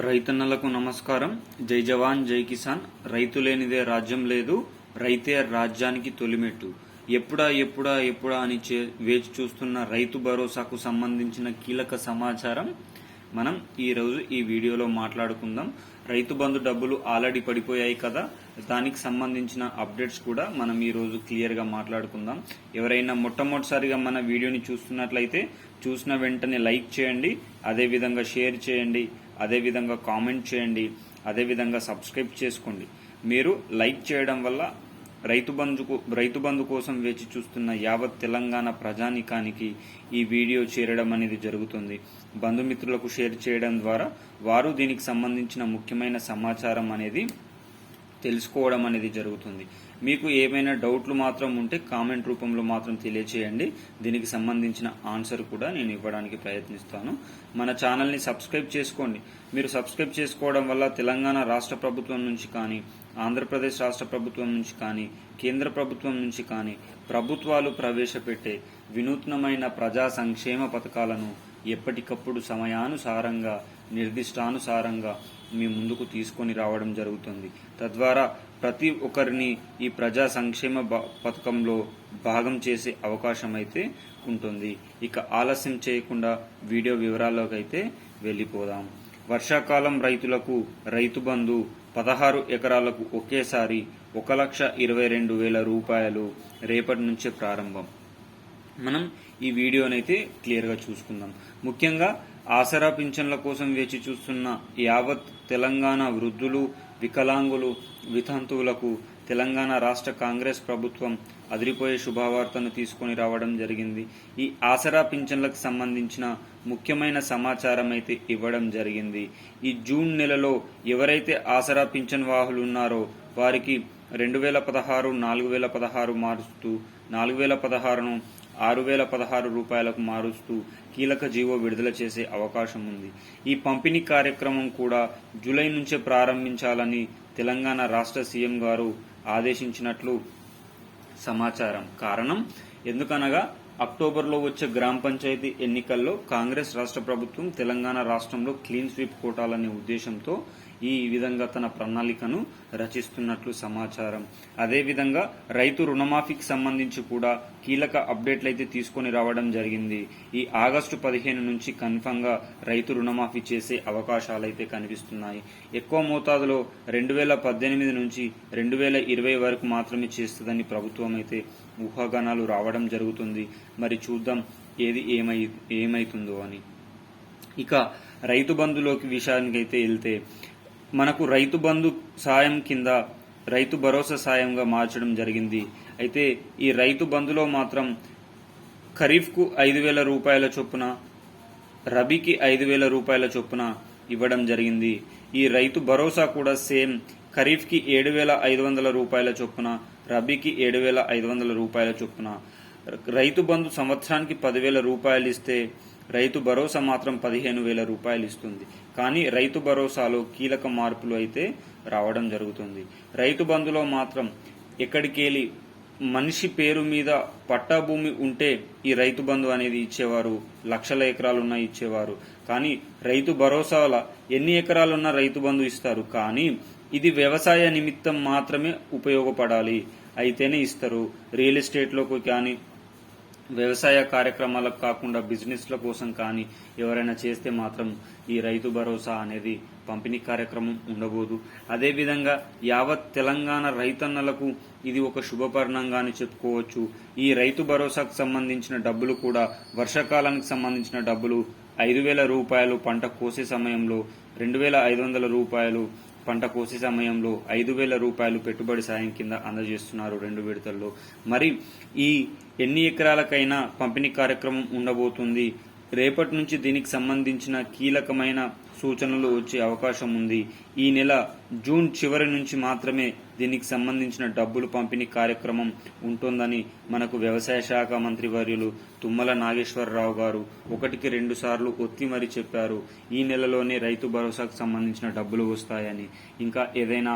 రైతన్నలకు నమస్కారం. జై జవాన్ జై కిసాన్. రైతు లేనిదే రాజ్యం లేదు. రైతే రాజ్యానికి తొలిమెట్టు. ఎప్పుడా ఎప్పుడా ఎప్పుడా అని చే- వేచి చూస్తున్న రైతు భరోసాకు సంబంధించిన కీలక సమాచారం మనం ఈరోజు ఈ వీడియోలో మాట్లాడుకుందాం. రైతు బంధు డబ్బులు ఆల్రెడీ పడిపోయాయి కదా. దానికి సంబంధించిన అప్డేట్స్ కూడా మనం ఈరోజు క్లియర్గా మాట్లాడుకుందాం. ఎవరైనా మొట్టమొదటిసారిగా మన వీడియోని చూస్తున్నట్లయితే చూసిన వెంటనే లైక్ చేయండి అదే విధంగా షేర్ చేయండి అదే విధంగా కామెంట్ చేయండి అదే విధంగా సబ్స్క్రైబ్ చేసుకోండి. మీరు లైక్ చేయడం వల్ల రైతు బంధుకు రైతు బంధు కోసం వేచి చూస్తున్న యావత్ తెలంగాణ ప్రజానికానికి ఈ వీడియో చేరడం అనేది జరుగుతుంది. బంధుమిత్రులకు షేర్ చేయడం ద్వారా వారు దీనికి సంబంధించిన ముఖ్యమైన సమాచారం అనేది తెలుసుకోవడం అనేది జరుగుతుంది. మీకు ఏమైనా డౌట్లు మాత్రం ఉంటే కామెంట్ రూపంలో మాత్రం తెలియచేయండి. దీనికి సంబంధించిన ఆన్సర్ కూడా నేను ఇవ్వడానికి ప్రయత్నిస్తాను. మన ఛానల్ని సబ్స్క్రైబ్ చేసుకోండి. మీరు సబ్స్క్రైబ్ చేసుకోవడం వల్ల తెలంగాణ రాష్ట్ర ప్రభుత్వం నుంచి కానీ ఆంధ్రప్రదేశ్ రాష్ట్ర ప్రభుత్వం నుంచి కానీ కేంద్ర ప్రభుత్వం నుంచి కానీ ప్రభుత్వాలు ప్రవేశపెట్టే వినూత్నమైన ప్రజా సంక్షేమ పథకాలను ఎప్పటికప్పుడు సమయానుసారంగా నిర్దిష్టానుసారంగా మీ ముందుకు తీసుకొని రావడం జరుగుతుంది. తద్వారా ప్రతి ఒక్కరిని ఈ ప్రజా సంక్షేమ బ- పథకంలో భాగం చేసే అవకాశం అయితే ఉంటుంది. ఇక ఆలస్యం చేయకుండా వీడియో వివరాల్లోకి అయితే వెళ్ళిపోదాం. వర్షాకాలం రైతులకు రైతు బంధు పదహారు ఎకరాలకు ఒకేసారి ఒక లక్ష ఇరవై రెండు వేల రూపాయలు రేపటి నుంచే ప్రారంభం. మనం ఈ వీడియోనైతే క్లియర్గా చూసుకుందాం. ముఖ్యంగా ఆసరా పింఛన్ల కోసం వేచి చూస్తున్న యావత్ తెలంగాణ వృద్ధులు వికలాంగులు వితంతువులకు తెలంగాణ రాష్ట్ర కాంగ్రెస్ ప్రభుత్వం అదిరిపోయే శుభవార్తను తీసుకొని రావడం జరిగింది. ఈ ఆసరా పింఛన్లకు సంబంధించిన ముఖ్యమైన సమాచారం అయితే ఇవ్వడం జరిగింది. ఈ జూన్ నెలలో ఎవరైతే ఆసరా పింఛన్ వాహులు ఉన్నారో వారికి రెండు వేల పదహారు నాలుగు వేల పదహారు మారుస్తూ నాలుగు వేల పదహారును ఆరు వేల పదహారు రూపాయలకు మారుస్తూ కీలక జీవో విడుదల చేసే అవకాశం ఉంది. ఈ పంపిణీ కార్యక్రమం కూడా జూలై నుంచే ప్రారంభించాలని తెలంగాణ రాష్ట్ర సీఎం గారు ఆదేశించినట్లు సమాచారం. కారణం? ఎందుకనగా అక్టోబర్లో వచ్చే గ్రామ పంచాయతీ ఎన్నికల్లో కాంగ్రెస్ రాష్ట్ర ప్రభుత్వం తెలంగాణ రాష్ట్రంలో క్లీన్ స్వీప్ కోటాలనే ఉద్దేశంతో ఈ విధంగా తన ప్రణాళికను రచిస్తున్నట్లు సమాచారం. అదేవిధంగా రైతు రుణమాఫీకి సంబంధించి కూడా కీలక అప్డేట్లు అయితే తీసుకొని రావడం జరిగింది. ఈ ఆగస్టు పదిహేను నుంచి కన్ఫర్మ్గా రైతు రుణమాఫీ చేసే అవకాశాలైతే కనిపిస్తున్నాయి. ఎక్కువ మోతాదులో రెండు వేల పద్దెనిమిది నుంచి రెండు వేల ఇరవై వరకు మాత్రమే చేస్తుందని ప్రభుత్వం అయితే ఊహాగానాలు రావడం జరుగుతుంది. మరి చూద్దాం ఏది ఏమై ఏమైతుందో అని. ఇక రైతు బంధులోకి విషయానికైతే వెళ్తే మనకు రైతు బంధు సాయం కింద రైతు భరోసా సాయంగా మార్చడం జరిగింది. అయితే ఈ రైతు బంధులో మాత్రం ఖరీఫ్కు ఐదు వేల రూపాయల చొప్పున రబీకి ఐదు వేల రూపాయల చొప్పున ఇవ్వడం జరిగింది. ఈ రైతు భరోసా కూడా సేమ్ ఖరీఫ్కి ఏడు వేల ఐదు వందల రూపాయల చొప్పున రబీకి ఏడు వేల ఐదు వందల రూపాయల చొప్పున. రైతు బంధు సంవత్సరానికి పదివేల రూపాయలు ఇస్తే రైతు భరోసా మాత్రం పదిహేను వేల రూపాయలు ఇస్తుంది. కానీ రైతు భరోసాలో కీలక మార్పులు అయితే రావడం జరుగుతుంది. రైతు బంధులో మాత్రం ఎక్కడికెళ్ళి మనిషి పేరు మీద పట్టా భూమి ఉంటే ఈ రైతు బంధు అనేది ఇచ్చేవారు లక్షల ఎకరాలున్నా ఇచ్చేవారు. కానీ రైతు భరోసాల ఎన్ని ఎకరాలున్నా రైతు బంధు ఇస్తారు. కానీ ఇది వ్యవసాయ నిమిత్తం మాత్రమే ఉపయోగపడాలి. అయితేనే ఇస్తారు. రియల్ ఎస్టేట్లోకి కానీ వ్యవసాయ కార్యక్రమాలకు కాకుండా బిజినెస్ల కోసం కానీ ఎవరైనా చేస్తే మాత్రం ఈ రైతు భరోసా అనేది పంపిణీ కార్యక్రమం ఉండబోదు. అదేవిధంగా యావత్ తెలంగాణ రైతన్నలకు ఇది ఒక శుభపరిణంగానే చెప్పుకోవచ్చు. ఈ రైతు భరోసాకు సంబంధించిన డబ్బులు కూడా వర్షాకాలానికి సంబంధించిన డబ్బులు ఐదు వేల రూపాయలు పంట కోసే సమయంలో రెండు వేల ఐదు వందల రూపాయలు పంట కోసే సమయంలో ఐదు వేల రూపాయలు పెట్టుబడి సాయం కింద అందజేస్తున్నారు రెండు విడతల్లో. మరి ఈ ఎన్ని ఎకరాలకైనా పంపిణీ కార్యక్రమం ఉండబోతుంది? రేపటి నుంచి దీనికి సంబంధించిన కీలకమైన సూచనలు వచ్చే అవకాశం ఉంది. ఈ నెల జూన్ చివరి నుంచి మాత్రమే దీనికి సంబంధించిన డబ్బులు పంపిణీ కార్యక్రమం ఉంటుందని మనకు వ్యవసాయ శాఖ మంత్రి వర్యులు తుమ్మల నాగేశ్వరరావు గారు ఒకటికి రెండు సార్లు ఒత్తి మరీ చెప్పారు. ఈ నెలలోనే రైతు భరోసాకు సంబంధించిన డబ్బులు వస్తాయని. ఇంకా ఏదైనా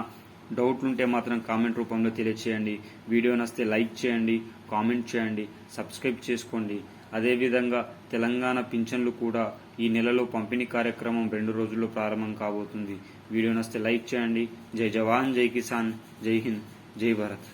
డౌట్లు ఉంటే మాత్రం కామెంట్ రూపంలో తెలియచేయండి. వీడియో నస్తే లైక్ చేయండి కామెంట్ చేయండి సబ్స్క్రైబ్ చేసుకోండి. అదేవిధంగా తెలంగాణ పింఛన్లు కూడా ఈ నెలలో పంపిణీ కార్యక్రమం రెండు రోజుల్లో ప్రారంభం కాబోతుంది. వీడియో నస్తే లైక్ చేయండి. జై జవాన్ జై కిసాన్ జై హింద్ జై భారత్.